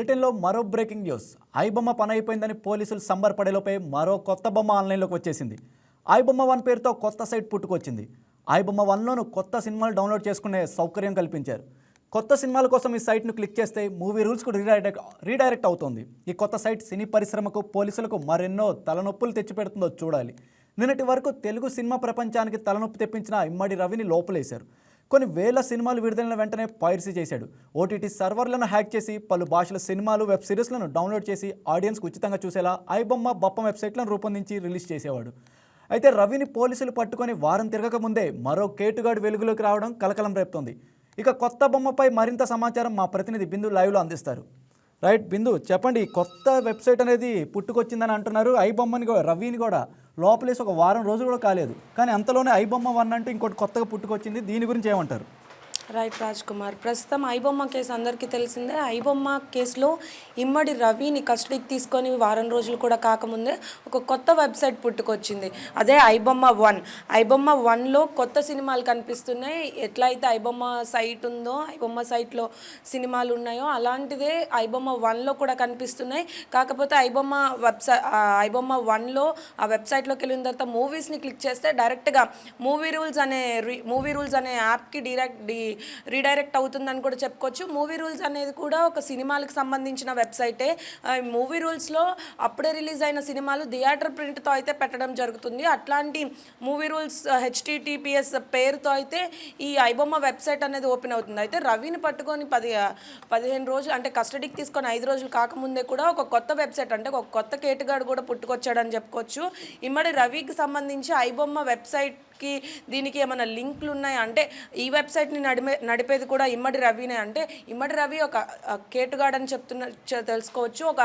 బులెటిన్లో మరో breaking news. IBomma పని అయిపోయిందని పోలీసులు సంబరపడేలోపై మరో కొత్త బొమ్మ ఆన్లైన్లోకి వచ్చేసింది. ఐబొమ్మ వన్ పేరుతో కొత్త సైట్ పుట్టుకొచ్చింది. ఐబొమ్మ వన్లోను కొత్త సినిమాలు డౌన్లోడ్ చేసుకునే సౌకర్యం కల్పించారు. కొత్త సినిమాల కోసం ఈ సైట్ను క్లిక్ చేస్తే మూవీ రూల్స్కు రీడైరెక్ట్ రీడైరెక్ట్ అవుతుంది. ఈ కొత్త సైట్ సినీ పరిశ్రమకు పోలీసులకు మరెన్నో తలనొప్పులు తెచ్చిపెడుతుందో చూడాలి. నిన్నటి వరకు తెలుగు సినిమా ప్రపంచానికి తలనొప్పి తెప్పించిన ఇమ్మడి రవిని లోపలేశారు. కొన్ని వేల సినిమాలు విడుదలైన వెంటనే పైరసీ చేశాడు. ఓటీటీ సర్వర్లను హ్యాక్ చేసి పలు భాషల సినిమాలు వెబ్ సిరీస్లను డౌన్లోడ్ చేసి ఆడియన్స్కు ఉచితంగా చూసేలా ఐబొమ్మ బొప్పం వెబ్సైట్లను రూపొందించి రిలీజ్ చేసేవాడు. అయితే రవిని పోలీసులు పట్టుకొని వారం తిరగక ముందే మరో కేటుగాడు వెలుగులోకి రావడం కలకలం రేపుతోంది. ఇక కొత్త బొమ్మపై మరింత సమాచారం మా ప్రతినిధి బిందు లైవ్లో అందిస్తారు. రైట్ బిందు చెప్పండి కొత్త వెబ్సైట్ అనేది పుట్టుకొచ్చిందని అంటున్నారు. ఐ బొమ్మని కూడా రవిని కూడా. లోపలేసి ఒక వారం రోజులు కూడా కాలేదు. కానీ అంతలోనే ఐ బొమ్మ వన్ అంటే ఇంకోటి కొత్తగా పుట్టుకొచ్చింది. దీని గురించి ఏమంటారు? రైట్ రాజ్ కుమార్ ప్రస్తుతం ఐబొమ్మ కేసు అందరికీ తెలిసిందే. ఐబొమ్మ కేసులో ఇమ్మడి రవిని కస్టడీకి తీసుకొని వారం రోజులు కూడా కాకముందే ఒక కొత్త వెబ్సైట్ పుట్టుకొచ్చింది. అదే ఐబొమ్మ వన్. ఐబొమ్మ వన్లో కొత్త సినిమాలు కనిపిస్తున్నాయి. ఎట్లయితే ఐబొమ్మ సైట్ ఉందో ఐబొమ్మ సైట్లో సినిమాలు ఉన్నాయో అలాంటిదే ఐబొమ్మ వన్లో కూడా కనిపిస్తున్నాయి. కాకపోతే ఐబొమ్మ వెబ్సైట్ ఐబొమ్మ వన్లో ఆ వెబ్సైట్లోకి వెళ్ళిన తర్వాత మూవీస్ని క్లిక్ చేస్తే డైరెక్ట్గా మూవీ రూల్స్ అనే మూవీ రూల్స్ అనే యాప్కి డైరెక్ట్ రీడైరెక్ట్ అవుతుందని కూడా చెప్పుకోవచ్చు. మూవీ రూల్స్ అనేది కూడా ఒక సినిమాలకు సంబంధించిన వెబ్సైటే. మూవీ రూల్స్లో అప్పుడే రిలీజ్ అయిన సినిమాలు థియేటర్ ప్రింట్తో అయితే పెట్టడం జరుగుతుంది. అట్లాంటి మూవీ రూల్స్ హెచ్టిటిపిఎస్ పేరుతో అయితే ఈ ఐబొమ్మ వెబ్సైట్ అనేది ఓపెన్ అవుతుంది. అయితే రవిని పట్టుకొని పది పదిహేను రోజులు అంటే కస్టడీకి తీసుకొని ఐదు రోజులు కాకముందే కూడా ఒక కొత్త వెబ్సైట్ అంటే ఒక కొత్త కేటుగాడు కూడా పుట్టుకొచ్చాడని చెప్పుకోవచ్చు. ఇమ్మడి రవికి సంబంధించి ఐబొమ్మ వెబ్సైట్ వెబ్సైట్కి దీనికి ఏమైనా లింక్లు ఉన్నాయా అంటే ఈ వెబ్సైట్ని నడిమే నడిపేది కూడా ఇమ్మడి రవినే. అంటే ఇమ్మడి రవి ఒక కేటుగాడు అని చెప్తున్న తెలుసుకోవచ్చు. ఒక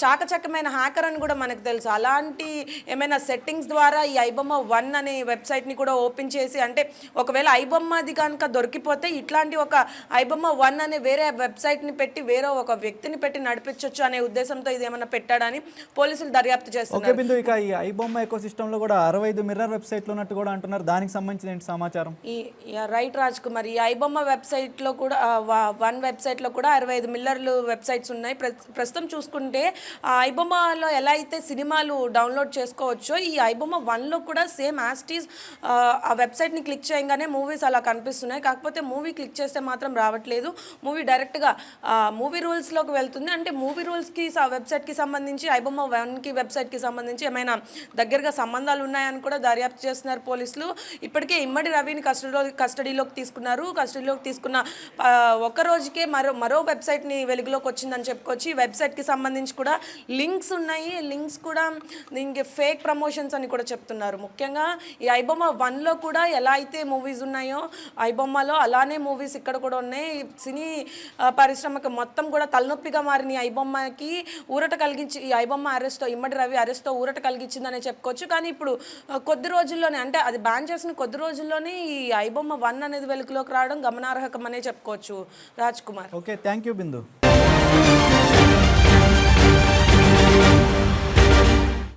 చాకచక్యమైన హ్యాకర్ అని కూడా మనకు తెలుసు. అలాంటి ఏమైనా సెట్టింగ్స్ ద్వారా ఈ ఐబొమ్మ వన్ అనే వెబ్సైట్ని కూడా ఓపెన్ చేసి అంటే ఒకవేళ ఐబొమ్మది కనుక దొరికిపోతే ఇట్లాంటి ఒక ఐబొమ్మ వన్ అనే వేరే వెబ్సైట్ని పెట్టి వేరే ఒక వ్యక్తిని పెట్టి నడిపించవచ్చు అనే ఉద్దేశంతో ఇది ఏమైనా పెట్టాడని పోలీసులు దర్యాప్తు ఓకే బిందు ఇక ఈ ఐ బొమ్మ ఎకో సిస్టంలో కూడా అరవై ఐదు మిర్రర్ వెబ్సైట్లు ఉన్నట్టు కూడా అంటున్నారు. దానికి సంబంధించిన ఏంటి సమాచారం? ఈ రైట్ రాజ్ కుమార్ ఈ ఐబొమ్మ వెబ్సైట్లో కూడా వన్ వెబ్సైట్లో కూడా అరవై ఐదు మిల్లర్లు వెబ్సైట్స్ ఉన్నాయి. ప్ర- ప్రస్తుతం చూసుకుంటే ఆ ఐబొమ్మలో ఎలా అయితే సినిమాలు డౌన్లోడ్ చేసుకోవచ్చో ఈ ఐబొమ్మ వన్లో కూడా సేమ్ యాస్టీస్ ఆ వెబ్సైట్ని క్లిక్ చేయగానే మూవీస్ అలా కనిపిస్తున్నాయి. కాకపోతే మూవీ క్లిక్ చేస్తే మాత్రం రావట్లేదు. మూవీ డైరెక్ట్గా మూవీ రూల్స్లోకి వెళ్తుంది. అంటే మూవీ రూల్స్కి వెబ్సైట్కి సంబంధించి ఐబొమ్మ వన్కి వెబ్సైట్కి సంబంధించి ఏమైనా దగ్గరగా సంబంధాలు ఉన్నాయని కూడా దర్యాప్తు చేస్తున్నారు పోలీసులు. ఇప్పటికే ఇమ్మడి రవిని కస్టడీలో కస్టడీలోకి తీసుకున్నారు. కస్టడీలోకి తీసుకున్న ఆ, ఒక్క రోజుకే మరో మరో వెబ్సైట్ని వెలుగులోకి వచ్చిందని చెప్పుకోవచ్చు. ఈ వెబ్సైట్కి సంబంధించి కూడా లింక్స్ ఉన్నాయి. లింక్స్ కూడా దీనికి ఫేక్ ప్రమోషన్స్ అని కూడా చెప్తున్నారు. ముఖ్యంగా ఈ ఐబొమ్మ వన్లో కూడా ఎలా అయితే మూవీస్ ఉన్నాయో ఐబొమ్మలో అలానే మూవీస్ ఇక్కడ కూడా ఉన్నాయి. సినీ పరిశ్రమకి పరిశ్రమకు మొత్తం కూడా తలనొప్పిగా మారిన ఈ ఐబొమ్మకి ఊరట కలిగించి ఈ ఐబొమ్మ అరెస్టో ఇమ్మడి రవి అరెస్టో ఊరట కలిగించిందనే చెప్పుకోవచ్చు. కానీ ఇప్పుడు కొద్ది రోజుల్లోనే అంటే అది బ్యాన్ చేసిన కొద్ది రోజుల్లోనే ఈ ఐబొమ్మ వన్ అనేది వెలుగులోకి రావడం గమనార్హకం అనే చెప్పుకోవచ్చు. Raj Kumar. Okay thank you Bindu